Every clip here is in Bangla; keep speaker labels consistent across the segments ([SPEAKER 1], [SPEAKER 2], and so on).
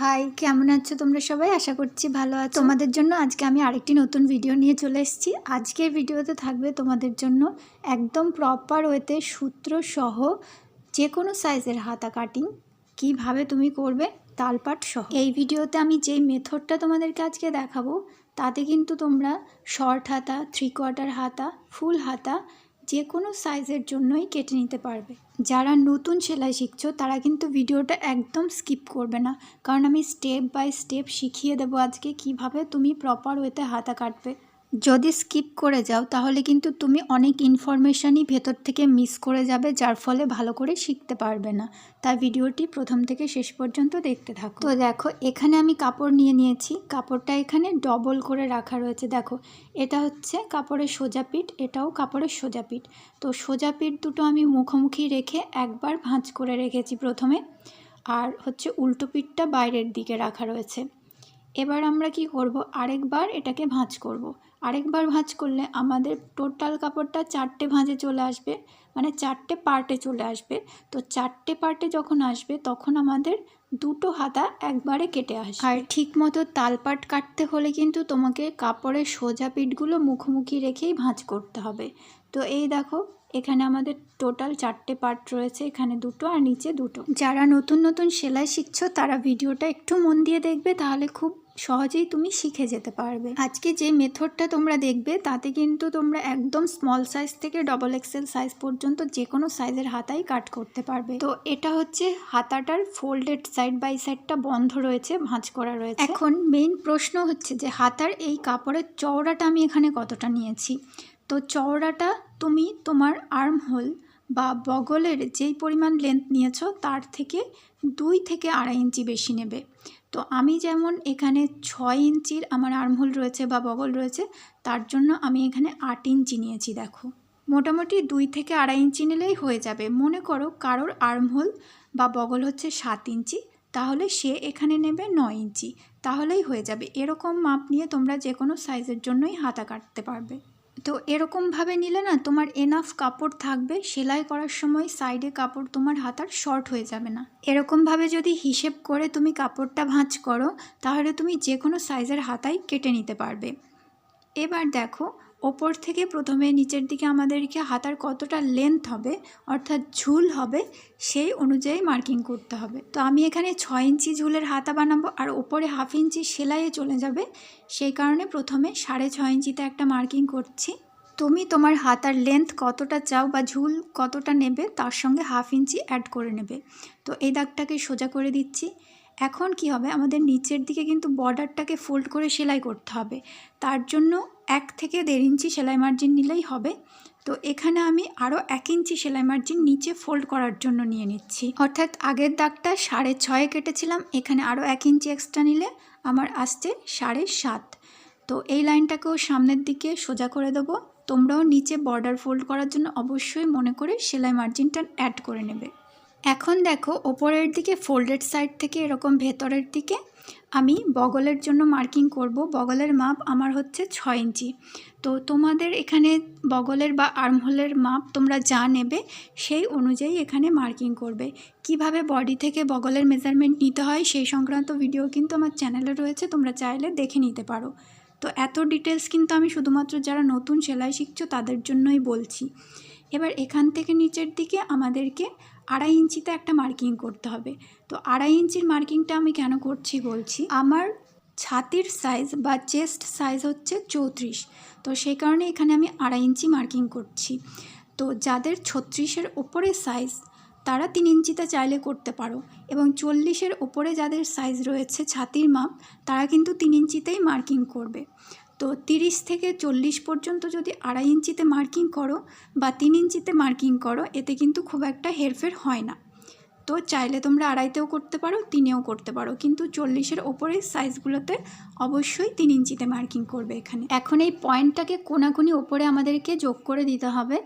[SPEAKER 1] হাই কেমন আছো তোমরা সবাই? আশা করছি ভালো আছো। তোমাদের জন্য আজকে আমি আরেকটি নতুন ভিডিও নিয়ে চলে এসেছি। আজকের ভিডিওতে থাকবে তোমাদের জন্য একদম প্রপার ওয়েতে সূত্র সহ যে কোনো সাইজের হাতা কাটিং কীভাবে তুমি করবে তালপাট সহ। এই ভিডিওতে আমি যেই মেথডটা তোমাদেরকে আজকে দেখাবো তাতে কিন্তু তোমরা শর্ট হাতা থ্রি কোয়ার্টার হাতা ফুল হাতা যে কোনো সাইজের জন্যই কেটে নিতে পারবে। যারা নতুন সেলাই শিখছো, তারা কিন্তু ভিডিওটা একদম স্কিপ করবে না। কারণ আমি স্টেপ বাই স্টেপ শিখিয়ে দেবো আজকে কীভাবে তুমি প্রপার ওয়েতে হাতা কাটবে। যদি স্কিপ করে যাও, তাহলে কিন্তু তুমি অনেক ইনফরমেশানই ভেতর থেকে মিস করে যাবে, যার ফলে ভালো করে শিখতে পারবে না। তাই ভিডিওটি প্রথম থেকে শেষ পর্যন্ত দেখতে থাকো। তো দেখো, এখানে আমি কাপড় নিয়ে নিয়েছি। কাপড়টা এখানে ডবল করে রাখা রয়েছে। দেখো, এটা হচ্ছে কাপড়ের সোজা পিঠ, এটাও কাপড়ের সোজা পিঠ। তো সোজা পিঠ দুটো আমি মুখোমুখি রেখে একবার ভাঁজ করে রেখেছি প্রথমে। আর হচ্ছে উল্টো পিঠটা বাইরের দিকে রাখা রয়েছে। এবার আমরা কি করব? আরেকবার এটাকে ভাঁজ করব। আরেকবার ভাঁজ করলে আমাদের টোটাল কাপড়টা চারটে ভাঁজে চলে আসবে মানে চারটে পার্টে চলে আসবে। তো চারটে পার্টে যখন আসবে, তখন আমাদের দুটো হাতা একবারে কেটে আসবে। আর ঠিক মতো তালপাট কাটতে হলে কিন্তু তোমাকে কাপড়ের সোজা পিঠগুলো মুখোমুখি রেখেই ভাঁজ করতে হবে। তো এই দেখো এখানে আমাদের টোটাল চারটে পার্ট রয়েছে, এখানে দুটো আর নিচে দুটো। যারা নতুন নতুন সেলাই শিখছো, তারা ভিডিওটা একটু মন দিয়ে দেখবে, তাহলে খুব সহজেই তুমি শিখে যেতে পারবে। আজকে যে মেথডটা তোমরা দেখবে, তাতে কিন্তু তোমরা একদম স্মল সাইজ থেকে ডবল এক্সেল সাইজ পর্যন্ত যে কোনো সাইজের হাতাই কাট করতে পারবে। তো এটা হচ্ছে হাতাটার ফোল্ডেড সাইড বাই সাইডটা বন্ধ রয়েছে, ভাঁজ করা রয়েছে। এখন মেইন প্রশ্ন হচ্ছে যে, হাতার এই কাপড়ের চওড়াটা আমি এখানে কতটা নিয়েছি? তো চওড়াটা তুমি তোমার আর্ম হোল বা বগলের যেই পরিমাণ লেন্থ নিয়েছো তার থেকে দুই থেকে আড়াই ইঞ্চি বেশি নেবে। তো আমি যেমন এখানে ছয় ইঞ্চির আমার আর্মহোল রয়েছে বা বগল রয়েছে, তার জন্য আমি এখানে আট ইঞ্চি নিয়েছি, দেখো। মোটামুটি দুই থেকে আড়াই ইঞ্চি নিলেই হয়ে যাবে। মনে করো কারোর আর্মহোল বা বগল হচ্ছে সাত ইঞ্চি, তাহলে সে এখানে নেবে নয় ইঞ্চি, তাহলেই হয়ে যাবে। এরকম মাপ নিয়ে তোমরা যে কোনো সাইজের জন্যই হাতা কাটতে পারবে। তো এরকমভাবে নিলে না তোমার এনাফ কাপড় থাকবে, সেলাই করার সময় সাইডে কাপড় তোমার হাতার শর্ট হয়ে যাবে না। এরকমভাবে যদি হিসেব করে তুমি কাপড়টা ভাঁজ করো, তাহলে তুমি যে কোনো সাইজের হাতাই কেটে নিতে পারবে। এবার দেখো ওপর থেকে প্রথমে নিচের দিকে আমাদেরকে হাতার কতটা লেন্থ হবে, অর্থাৎ ঝুল হবে, সেই অনুযায়ী মার্কিং করতে হবে। তো আমি এখানে ছয় ইঞ্চি ঝুলের হাতা বানাবো আর ওপরে হাফ ইঞ্চি সেলাইয়ে চলে যাবে। সেই কারণে প্রথমে সাড়ে ছয় ইঞ্চিতে একটা মার্কিং করছি। তুমি তোমার হাতার লেন্থ কতটা চাও বা ঝুল কতটা নেবে, তার সঙ্গে হাফ ইঞ্চি অ্যাড করে নেবে। তো এই দাগটাকে সোজা করে দিচ্ছি। এখন কি হবে? আমাদের নিচের দিকে কিন্তু বর্ডারটাকে ফোল্ড করে সেলাই করতে হবে। তার জন্য এক থেকে দেড় ইঞ্চি সেলাই মার্জিন নিলেই হবে। তো এখানে আমি আরও এক ইঞ্চি সেলাই মার্জিন নিচে ফোল্ড করার জন্য নিয়ে নিচ্ছি। অর্থাৎ আগের দাগটা সাড়ে ছয়ে কেটেছিলাম, এখানে আরও এক ইঞ্চি এক্সট্রা নিলে আমার আসছে সাড়ে সাত। তো এই লাইনটাকেও সামনের দিকে সোজা করে দেবো। তোমরাও নিচে বর্ডার ফোল্ড করার জন্য অবশ্যই মনে করে সেলাই মার্জিনটা অ্যাড করে নেবে। এখন দেখো, ওপরের দিকে ফোল্ডেড সাইড থেকে এরকম ভেতরের দিকে আমি বগলের জন্য মার্কিং করব। বগলের মাপ আমার হচ্ছে ছয় ইঞ্চি। তো তোমাদের এখানে বগলের বা আর্মহোলের মাপ তোমরা যা নেবে, সেই অনুযায়ী এখানে মার্কিং করবে। কীভাবে বডি থেকে বগলের মেজারমেন্ট নিতে হয়, সেই সংক্রান্ত ভিডিও কিন্তু আমার চ্যানেলে রয়েছে, তোমরা চাইলে দেখে নিতে পারো। তো এত ডিটেলস কিন্তু আমি শুধুমাত্র যারা নতুন সেলাই শিখছো, তাদের জন্যই বলছি। এবার এখান থেকে নিচের দিকে আমাদেরকে আড়াই ইঞ্চিতে একটা মার্কিং করতে হবে। তো আড়াই ইঞ্চির মার্কিংটা আমি কেন করছি বলছি? আমার ছাতির সাইজ বা চেস্ট সাইজ হচ্ছে চৌত্রিশ। তো সেই কারণে এখানে আমি আড়াই ইঞ্চি মার্কিং করছি। তো যাদের ছত্রিশের ওপরে সাইজ তারা তিন ইঞ্চিতে চাইলে করতে পারো। এবং চল্লিশের ওপরে যাদের সাইজ রয়েছে ছাতির মাপ, তারা কিন্তু তিন ইঞ্চিতেই মার্কিং করবে। তো তিরিশ থেকে চল্লিশ পর্যন্ত যদি আড়াই ইঞ্চিতে মার্কিং করো বা তিন ইঞ্চিতে মার্কিং করো, এতে কিন্তু খুব একটা হেরফের হয় না। তো চাইলে তোমরা আড়াইতেও করতে পারো, তিনেও করতে পারো। কিন্তু চল্লিশের ওপরে সাইজগুলোতে অবশ্যই তিন ইঞ্চিতে মার্কিং করবে এখানে। এখন এই পয়েন্টটাকে কোনাকুনি ওপরে আমাদেরকে যোগ করে দিতে হবে।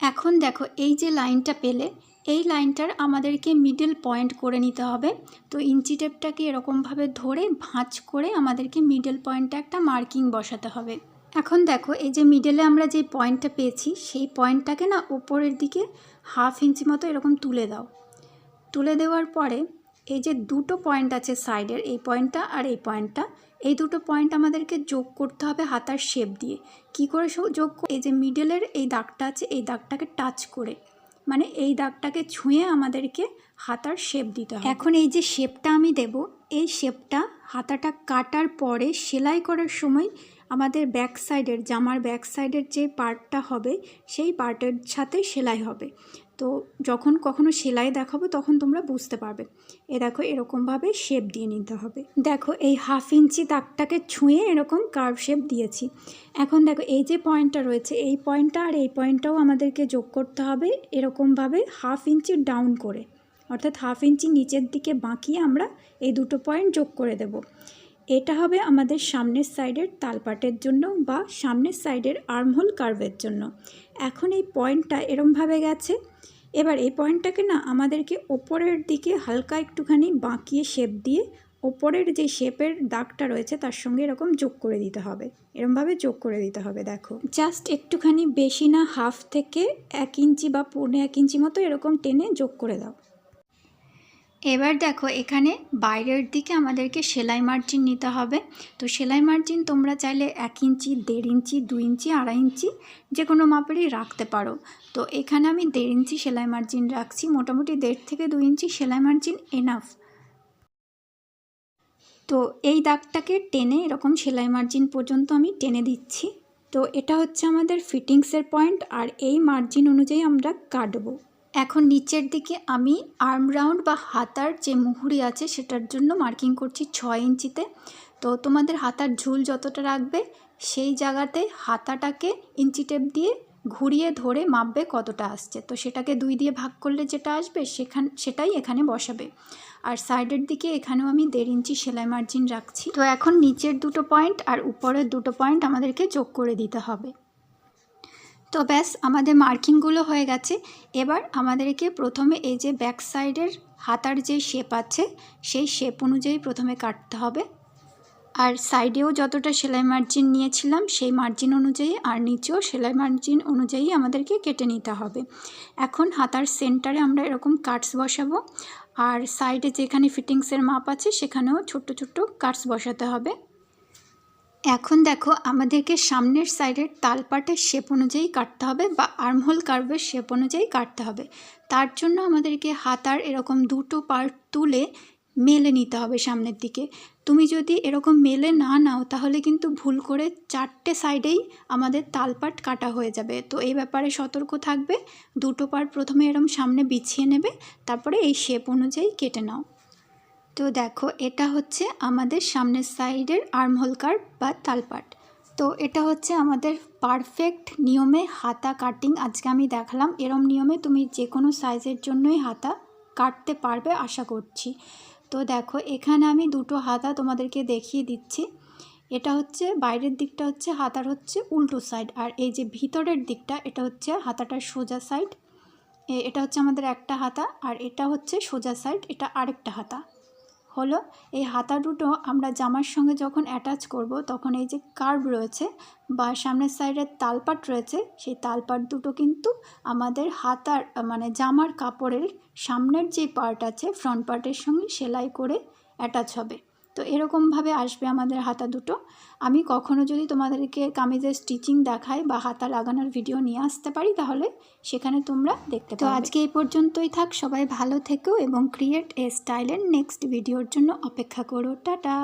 [SPEAKER 1] এখন দেখো, এই যে লাইনটা পেলে, এই লাইনটার আমাদেরকে মিডল পয়েন্ট করে নিতে হবে। তো ইঞ্চি টেপটাকে এরকমভাবে ধরে ভাঁজ করে আমাদেরকে মিডল পয়েন্টে একটা মার্কিং বসাতে হবে। এখন দেখো, এই যে মিডলে আমরা যে পয়েন্টটা পেয়েছি, সেই পয়েন্টটাকে না ওপরের দিকে হাফ ইঞ্চি মতো এরকম তুলে দাও। তুলে দেওয়ার পরে, এই যে দুটো পয়েন্ট আছে সাইডের এই পয়েন্টটা আর এই পয়েন্টটা এই দুটো পয়েন্ট আমাদেরকে যোগ করতে হবে হাতার শেপ দিয়ে। কি করে যোগ এই যে মিডলের এই দাগটা আছে, এই দাগটাকে টাচ করে। মানে এই দাগটাকে ছুঁয়ে আমাদেরকে হাতার শেপ দিতে হবে। এখন এই যে শেপটা আমি দেব, এই শেপটা হাতাটা কাটার পরে সেলাই করার সময় আমাদের ব্যাক সাইডের জামার ব্যাক সাইডের যে পার্টটা হবে, সেই পার্টের সাথে সেলাই হবে। তো যখন কখনো সেলাই দেখাবো, তখন তোমরা বুঝতে পারবে। এ দেখো, এরকমভাবে শেপ দিয়ে নিতে হবে। দেখো, এই হাফ ইঞ্চি দাগটাকে ছুঁয়ে এরকম কার্ভ শেপ দিয়েছি। এখন দেখো, এই যে পয়েন্টটা রয়েছে, এই পয়েন্টটা আর এই পয়েন্টটাও আমাদেরকে যোগ করতে হবে এরকমভাবে হাফ ইঞ্চি ডাউন করে। অর্থাৎ হাফ ইঞ্চি নিচের দিকে বাঁকিয়ে আমরা এই দুটো পয়েন্ট যোগ করে দেব। এটা হবে আমাদের সামনের সাইডের তালপাটের জন্য বা সামনের সাইডের আর্মহোল কার্ভের জন্য। এখন এই পয়েন্টটা এরমভাবে গেছে। এবার এই পয়েন্টটাকে না আমাদেরকে ওপরের দিকে হালকা একটুখানি বাঁকিয়ে শেপ দিয়ে ওপরের যে শেপের দাগটা রয়েছে তার সঙ্গে এরকম যোগ করে দিতে হবে। এরমভাবে যোগ করে দিতে হবে, দেখো। জাস্ট একটুখানি বেশি না, হাফ থেকে এক ইঞ্চি বা পৌনে এক ইঞ্চি মতো এরকম টেনে যোগ করে দাও। এবার দেখো, এখানে বাইরের দিকে আমাদেরকে সেলাই মার্জিন নিতে হবে। তো সেলাই মার্জিন তোমরা চাইলে এক ইঞ্চি, দেড় ইঞ্চি দু ইঞ্চি, আড়াই ইঞ্চি যে কোনো মাপেরই রাখতে পারো। তো এখানে আমি দেড় ইঞ্চি সেলাই মার্জিন রাখছি, মোটামুটি দেড় থেকে দু ইঞ্চি সেলাই মার্জিন এনাফ তো এই দাগটাকে টেনে এরকম সেলাই মার্জিন পর্যন্ত আমি টেনে দিচ্ছি। তো এটা হচ্ছে আমাদের ফিটিংসের পয়েন্ট আর এই মার্জিন অনুযায়ী আমরা কাটবো। এখন নিচের দিকে আমি আর্ম রাউন্ড বা হাতার যে মুহুরি আছে সেটার জন্য মার্কিং করছি ছয় ইঞ্চিতে। তো তোমাদের হাতার ঝুল যতটা রাখবে সেই জায়গাতে হাতাটাকে ইঞ্চি টেপ দিয়ে ঘুরিয়ে ধরে মাপবে কতটা আসছে। তো সেটাকে দুই দিয়ে ভাগ করলে যেটা আসবে সেখান, সেটাই এখানে বসাবে। আর সাইডের দিকে এখানেও আমি দেড় ইঞ্চি সেলাই মার্জিন রাখছি। তো এখন নিচের দুটো পয়েন্ট আর উপরের দুটো পয়েন্ট আমাদেরকে যোগ করে দিতে হবে। তো ব্যাস, আমাদের মার্কিংগুলো হয়ে গেছে। এবার আমাদেরকে প্রথমে এই যে ব্যাক সাইডের হাতার যে শেপ আছে, সেই শেপ অনুযায়ী প্রথমে কাটতে হবে। আর সাইডেও যতটা সেলাই মার্জিন নিয়েছিলাম, সেই মার্জিন অনুযায়ী আর নিচেও সেলাই মার্জিন অনুযায়ী আমাদেরকে কেটে নিতে হবে। এখন হাতার সেন্টারে আমরা এরকম কাটস বসাবো। আর সাইডে যেখানে ফিটিংসের মাপ আছে, সেখানেও ছোট্ট ছোট্ট কাটস বসাতে হবে। এখন দেখো, আমাদেরকে সামনের সাইডের তালপাটের শেপ অনুযায়ী কাটতে হবে বা আর্মহোল কার্ভের শেপ অনুযায়ী কাটতে হবে। তার জন্য আমাদেরকে হাতার এরকম দুটো পার্ট তুলে মেলে নিতে হবে সামনের দিকে। তুমি যদি এরকম মেলে না নাও, তাহলে কিন্তু ভুল করে চারটে সাইডেই আমাদের তালপাট কাটা হয়ে যাবে। তো এই ব্যাপারে সতর্ক থাকবে, দুটো পার্ট প্রথমে এরকম সামনে বিছিয়ে নেবে, তারপরে এই শেপ অনুযায়ী কেটে নাও। তো দেখো, এটা হচ্ছে আমাদের সামনের সাইডের আর্মহোল বা তালপাট। তো এটা হচ্ছে আমাদের পারফেক্ট নিয়মে হাতা কাটিং আজকে আমি দেখালাম। এরম নিয়মে তুমি যে কোনো সাইজের জন্যই হাতা কাটতে পারবে আশা করছি। তো দেখো, এখানে আমি দুটো হাতা তোমাদেরকে দেখিয়ে দিচ্ছি। এটা হচ্ছে বাইরের দিকটা হচ্ছে হাতার হচ্ছে উল্টো সাইড আর এই যে ভিতরের দিকটা, এটা হচ্ছে হাতাটার সোজা সাইড এটা হচ্ছে আমাদের একটা হাতা, আর এটা হচ্ছে সোজা সাইড এটা আরেকটা হাতা। হলো, এই হাতা দুটো আমরা জামার সঙ্গে যখন অ্যাটাচ করব, তখন এই যে কার্ভ রয়েছে বা সামনের সাইডের তালপাট রয়েছে, সেই তালপাট দুটো কিন্তু আমাদের হাতার মানে জামার কাপড়ের সামনের যে পার্ট আছে ফ্রন্ট পার্টের সঙ্গে সেলাই করে অ্যাটাচ হবে। তো এরকমভাবে আসবে আমাদের হাতা দুটো। আমি কখনও যদি তোমাদেরকে কামিজের স্টিচিং দেখাই বা হাতা লাগানোর ভিডিও নিয়ে আসতে পারি তাহলে সেখানে তোমরা দেখতে তো আজকে এই পর্যন্তই থাক সবাই ভালো থেকো এবং ক্রিয়েট এ স্টাইলের নেক্সট ভিডিওর জন্য অপেক্ষা করো। টাটা!